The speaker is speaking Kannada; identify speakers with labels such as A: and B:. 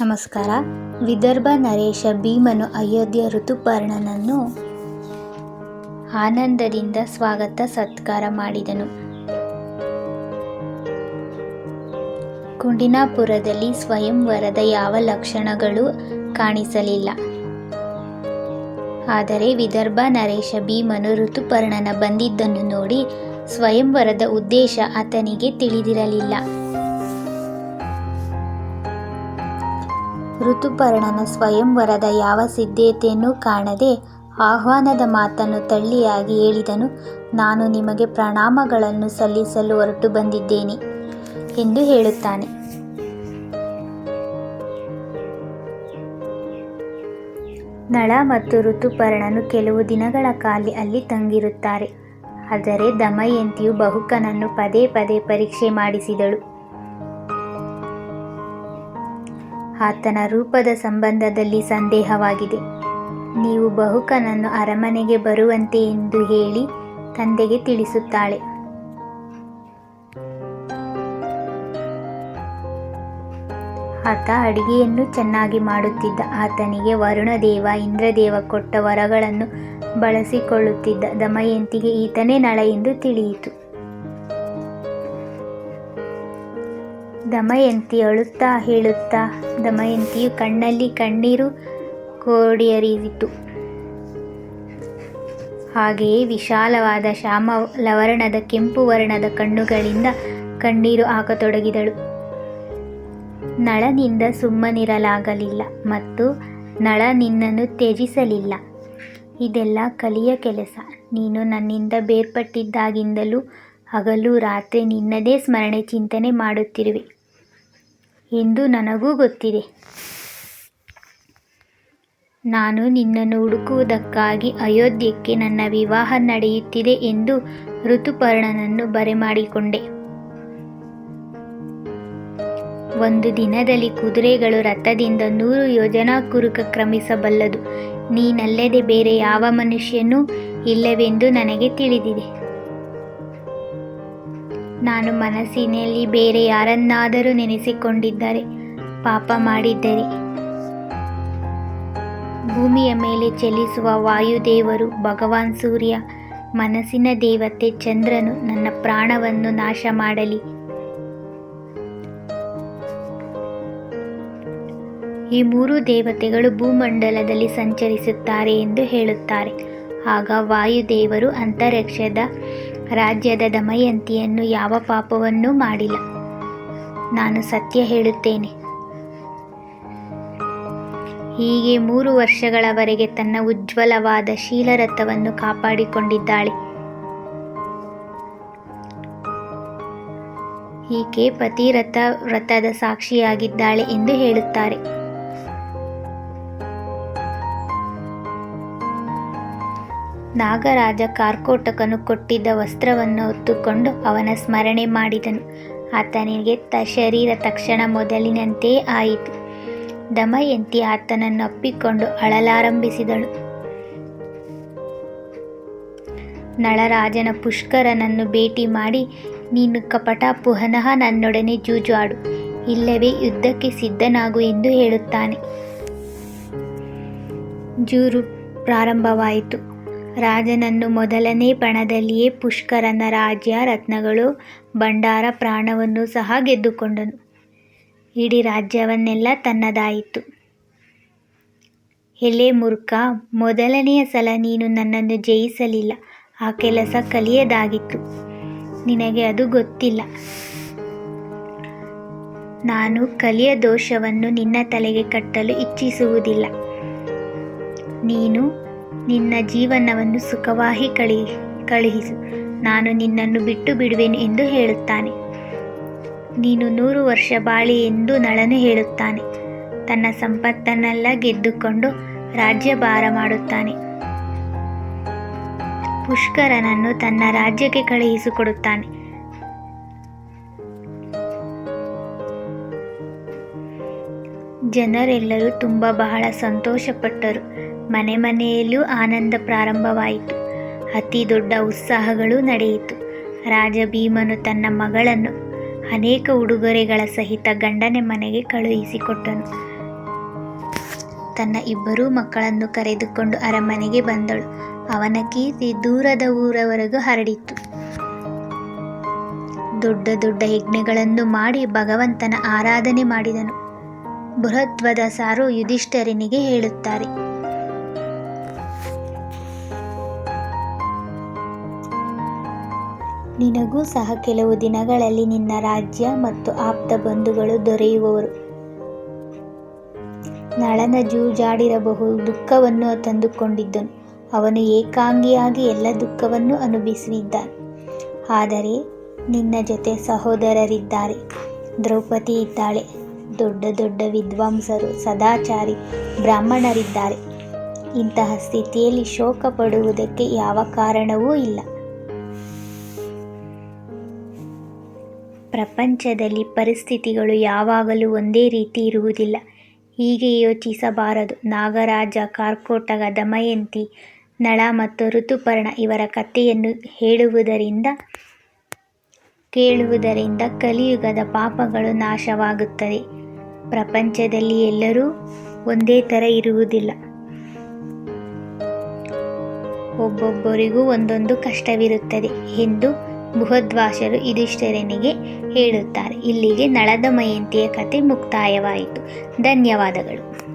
A: ನಮಸ್ಕಾರ. ವಿದರ್ಭ ನರೇಶ ಭೀಮನು ಅಯೋಧ್ಯೆ ಋತುಪರ್ಣನನ್ನು ಆನಂದದಿಂದ ಸ್ವಾಗತ, ಸತ್ಕಾರ ಮಾಡಿದನು. ಕುಂಡಿನಾಪುರದಲ್ಲಿ ಸ್ವಯಂವರದ ಯಾವ ಲಕ್ಷಣಗಳು ಕಾಣಿಸಲಿಲ್ಲ. ಆದರೆ ವಿದರ್ಭ ನರೇಶ ಭೀಮನು ಋತುಪರ್ಣನ ಬಂದಿದ್ದನ್ನು ನೋಡಿ ಸ್ವಯಂವರದ ಉದ್ದೇಶ ಆತನಿಗೆ ತಿಳಿದಿರಲಿಲ್ಲ. ಋತುಪರ್ಣನ ಸ್ವಯಂವರದ ಯಾವ ಸಿದ್ಧತೆಯನ್ನೂ ಕಾಣದೆ ಆಹ್ವಾನದ ಮಾತನ್ನು ತಳ್ಳಿಯಾಗಿ ಹೇಳಿದನು. ನಾನು ನಿಮಗೆ ಪ್ರಣಾಮಗಳನ್ನು ಸಲ್ಲಿಸಲು ಹೊರಟು ಬಂದಿದ್ದೇನೆ ಎಂದು ಹೇಳುತ್ತಾನೆ. ನಳ ಮತ್ತು ಋತುಪರ್ಣನು ಕೆಲವು ದಿನಗಳ ಕಾಲ ಅಲ್ಲಿ ತಂಗಿರುತ್ತಾರೆ. ಆದರೆ ದಮಯಂತಿಯು ಬಹುಕನನ್ನು ಪದೇ ಪದೇ ಪರೀಕ್ಷೆ ಮಾಡಿಸಿದಳು. ಆತನ ರೂಪದ ಸಂಬಂಧದಲ್ಲಿ ಸಂದೇಹವಾಗಿದೆ. ನೀವು ಬಹುಕನನ್ನು ಅರಮನೆಗೆ ಬರುವಂತೆ ಎಂದು ಹೇಳಿ ತಂದೆಗೆ ತಿಳಿಸುತ್ತಾಳೆ. ಆತ ಅಡಿಗೆಯನ್ನು ಚೆನ್ನಾಗಿ ಮಾಡುತ್ತಿದ್ದ. ಆತನಿಗೆ ವರುಣದೇವ, ಇಂದ್ರದೇವ ಕೊಟ್ಟ ವರಗಳನ್ನು ಬಳಸಿಕೊಳ್ಳುತ್ತಿದ್ದ. ದಮಯಂತಿಗೆ ಈತನೇ ನಳ ಎಂದು ತಿಳಿಯಿತು. ದಮಯಂತಿ ಅಳುತ್ತಾ ಹೇಳುತ್ತಾ ದಮಯಂತಿಯು ಕಣ್ಣಲ್ಲಿ ಕಣ್ಣೀರು ಕೋಡಿಯರಿಯಿತು ಹಾಗೆಯೇ ವಿಶಾಲವಾದ ಶ್ಯಾಮ ಲವರ್ಣದ ಕೆಂಪು ವರ್ಣದ ಕಣ್ಣುಗಳಿಂದ ಕಣ್ಣೀರು ಹಾಕತೊಡಗಿದಳು. ನಳನಿಂದ ಸುಮ್ಮನಿರಲಾಗಲಿಲ್ಲ ಮತ್ತು ನಳ ನಿನ್ನನ್ನು ತ್ಯಜಿಸಲಿಲ್ಲ. ಇದೆಲ್ಲ ಕಲಿಯ ಕೆಲಸ. ನೀನು ನನ್ನಿಂದ ಬೇರ್ಪಟ್ಟಿದ್ದಾಗಿಂದಲೂ ಹಗಲು ರಾತ್ರಿ ನಿನ್ನದೇ ಸ್ಮರಣೆ ಚಿಂತನೆ ಮಾಡುತ್ತಿರುವೆ. ಎಂದು ನನಗೂ ಗೊತ್ತಿದೆ. ನಾನು ನಿನ್ನನ್ನು ಹುಡುಕುವುದಕ್ಕಾಗಿ ಅಯೋಧ್ಯಕ್ಕೆ ನನ್ನ ವಿವಾಹ ನಡೆಯುತ್ತಿದೆ ಎಂದು ಋತುಪರ್ಣನನ್ನು ಬರೆಮಾಡಿಕೊಂಡೆ. ಒಂದು ದಿನದಲ್ಲಿ ಕುದುರೆಗಳು ರಥದಿಂದ ನೂರು ಯೋಜನಾ ಕುರುಕ ಕ್ರಮಿಸಬಲ್ಲದು. ನೀನಲ್ಲದೆ ಬೇರೆ ಯಾವ ಮನುಷ್ಯನೂ ಇಲ್ಲವೆಂದು ನನಗೆ ತಿಳಿದಿದೆ. ನಾನು ಮನಸ್ಸಿನಲ್ಲಿ ಬೇರೆ ಯಾರನ್ನಾದರೂ ನೆನೆಸಿಕೊಂಡಿದ್ದರೆ ಪಾಪ ಮಾಡಿದ್ದರೆ. ಭೂಮಿಯ ಮೇಲೆ ಚಲಿಸುವ ವಾಯುದೇವರು, ಭಗವಾನ್ ಸೂರ್ಯ, ಮನಸ್ಸಿನ ದೇವತೆ ಚಂದ್ರನು ನನ್ನ ಪ್ರಾಣವನ್ನು ನಾಶ ಮಾಡಲಿ. ಈ ಮೂರು ದೇವತೆಗಳು ಭೂಮಂಡಲದಲ್ಲಿ ಸಂಚರಿಸುತ್ತಾರೆ ಎಂದು ಹೇಳುತ್ತಾರೆ. ಆಗ ವಾಯುದೇವರು ಅಂತರಿಕ್ಷದ ರಾಜ್ಯದ ದಮಯಂತಿಯನ್ನು ಯಾವ ಪಾಪವನ್ನೂ ಮಾಡಿಲ್ಲ. ನಾನು ಸತ್ಯ ಹೇಳುತ್ತೇನೆ. ಹೀಗೆ ಮೂರು ವರ್ಷಗಳವರೆಗೆ ತನ್ನ ಉಜ್ವಲವಾದ ಶೀಲರಥವನ್ನು ಕಾಪಾಡಿಕೊಂಡಿದ್ದಾಳೆ. ಈಕೆ ಪತಿರಥ ವ್ರತದ ಸಾಕ್ಷಿಯಾಗಿದ್ದಾಳೆ ಎಂದು ಹೇಳುತ್ತಾರೆ. ನಾಗರಾಜ ಕಾರ್ಕೋಟಕನು ಕೊಟ್ಟಿದ್ದ ವಸ್ತ್ರವನ್ನು ಹೊತ್ತುಕೊಂಡು ಅವನ ಸ್ಮರಣೆ ಮಾಡಿದನು. ಆತನಿಗೆ ತ ಶರೀರ ತಕ್ಷಣ ಮೊದಲಿನಂತೆಯೇ ಆಯಿತು. ದಮಯಂತಿ ಆತನನ್ನು ಅಪ್ಪಿಕೊಂಡು ಅಳಲಾರಂಭಿಸಿದಳು. ನಳರಾಜನ ಪುಷ್ಕರನನ್ನು ಭೇಟಿ ಮಾಡಿ, ನೀನು ಕಪಟ ಪುನಃ ನನ್ನೊಡನೆ ಜೂಜಾಡು. ಇಲ್ಲವೇ ಯುದ್ಧಕ್ಕೆ ಸಿದ್ಧನಾಗು ಎಂದು ಹೇಳುತ್ತಾನೆ. ಜೂರು ಪ್ರಾರಂಭವಾಯಿತು. ರಾಜನನ್ನು ಮೊದಲನೇ ಪಣದಲ್ಲಿಯೇ ಪುಷ್ಕರನ ರಾಜ್ಯ, ರತ್ನಗಳು, ಭಂಡಾರ ಪ್ರಾಣವನ್ನು ಸಹ ಗೆದ್ದುಕೊಂಡನು. ಇಡೀ ರಾಜ್ಯವನ್ನೆಲ್ಲ ತನ್ನದಾಯಿತು. ಎಲೆ ಮೂರ್ಖ ಮೊದಲನೆಯ ಸಲ ನೀನು ನನ್ನನ್ನು ಜಯಿಸಲಿಲ್ಲ. ಆ ಕೆಲಸ ಕಲಿಯದಾಗಿತ್ತು. ನಿನಗೆ ಅದು ಗೊತ್ತಿಲ್ಲ. ನಾನು ಕಲಿಯ ದೋಷವನ್ನು ನಿನ್ನ ತಲೆಗೆ ಕಟ್ಟಲು ಇಚ್ಛಿಸುವುದಿಲ್ಲ. ನೀನು ನಿನ್ನ ಜೀವನವನ್ನು ಸುಖವಾಗಿ ಕಳಿ, ಕಳುಹಿಸು. ನಾನು ನಿನ್ನನ್ನು ಬಿಟ್ಟು ಬಿಡುವೆನು ಎಂದು ಹೇಳುತ್ತಾನೆ. ನೀನು ನೂರು ವರ್ಷ ಬಾಳಿ ಎಂದು ನಳನು ಹೇಳುತ್ತಾನೆ. ತನ್ನ ಸಂಪತ್ತನ್ನೆಲ್ಲ ಗೆದ್ದುಕೊಂಡು ರಾಜ್ಯಭಾರ ಮಾಡುತ್ತಾನೆ. ಪುಷ್ಕರನನ್ನು ತನ್ನ ರಾಜ್ಯಕ್ಕೆ ಕಳುಹಿಸಿಕೊಡುತ್ತಾನೆ. ಜನರೆಲ್ಲರೂ ತುಂಬ ಬಹಳ ಸಂತೋಷಪಟ್ಟರು. ಮನೆ ಮನೆಯಲ್ಲೂ ಆನಂದ ಪ್ರಾರಂಭವಾಯಿತು. ಅತಿ ದೊಡ್ಡ ಉತ್ಸಾಹಗಳು ನಡೆಯಿತು. ರಾಜ ಭೀಮನು ತನ್ನ ಮಗಳನ್ನು ಅನೇಕ ಉಡುಗೊರೆಗಳ ಸಹಿತ ಗಂಡನ ಮನೆಗೆ ಕಳುಹಿಸಿಕೊಟ್ಟನು. ತನ್ನ ಇಬ್ಬರೂ ಮಕ್ಕಳನ್ನು ಕರೆದುಕೊಂಡು ಅರಮನೆಗೆ ಬಂದಳು. ಅವನ ಕೀರ್ತಿ ದೂರದ ಊರವರೆಗೂ ಹರಡಿತು. ದೊಡ್ಡ ದೊಡ್ಡ ಯಜ್ಞಗಳನ್ನು ಮಾಡಿ ಭಗವಂತನ ಆರಾಧನೆ ಮಾಡಿದನು. ಬೃಹತ್ವದ ಸಾರು ಯುಧಿಷ್ಠರನಿಗೆ ಹೇಳುತ್ತಾರೆ. ನಿನಗೂ ಸಹ ಕೆಲವು ದಿನಗಳಲ್ಲಿ ನಿನ್ನ ರಾಜ್ಯ ಮತ್ತು ಆಪ್ತ ಬಂಧುಗಳು ದೊರೆಯುವವರು. ನಳನ ಜೂಜಾಡಿರಬಹುದು, ದುಃಖವನ್ನು ತಂದುಕೊಂಡಿದ್ದನು. ಅವನು ಏಕಾಂಗಿಯಾಗಿ ಎಲ್ಲ ದುಃಖವನ್ನು ಅನುಭವಿಸಿದ್ದಾನೆ. ಆದರೆ ನಿನ್ನ ಜೊತೆ ಸಹೋದರರಿದ್ದಾರೆ. ದ್ರೌಪದಿ ಇದ್ದಾಳೆ. ದೊಡ್ಡ ದೊಡ್ಡ ವಿದ್ವಾಂಸರು, ಸದಾಚಾರಿ ಬ್ರಾಹ್ಮಣರಿದ್ದಾರೆ. ಇಂತಹ ಸ್ಥಿತಿಯಲ್ಲಿ ಶೋಕ ಪಡುವುದಕ್ಕೆ ಯಾವ ಕಾರಣವೂ ಇಲ್ಲ. ಪ್ರಪಂಚದಲ್ಲಿ ಪರಿಸ್ಥಿತಿಗಳು ಯಾವಾಗಲೂ ಒಂದೇ ರೀತಿ ಇರುವುದಿಲ್ಲ. ಹೀಗೆ ಯೋಚಿಸಬಾರದು. ನಾಗರಾಜ ಕಾರ್ಕೋಟಗ ದಮಯಂತಿ, ನಳ ಮತ್ತು ಋತುಪರ್ಣ ಇವರ ಕಥೆಯನ್ನು ಹೇಳುವುದರಿಂದ, ಕೇಳುವುದರಿಂದ ಕಲಿಯುಗದ ಪಾಪಗಳು ನಾಶವಾಗುತ್ತದೆ ಪ್ರಪಂಚದಲ್ಲಿ ಎಲ್ಲರೂ ಒಂದೇ ಥರ ಇರುವುದಿಲ್ಲ. ಒಬ್ಬೊಬ್ಬರಿಗೂ ಒಂದೊಂದು ಕಷ್ಟವಿರುತ್ತದೆ ಎಂದು ಬೃಹದ್ವಾಸರು ಯುಧಿಷ್ಠಿರನಿಗೆ ಹೇಳುತ್ತಾರೆ ಇಲ್ಲಿಗೆ ನಳದ ಮಯಂತಿಯ ಕತೆ ಮುಕ್ತಾಯವಾಯಿತು. ಧನ್ಯವಾದಗಳು.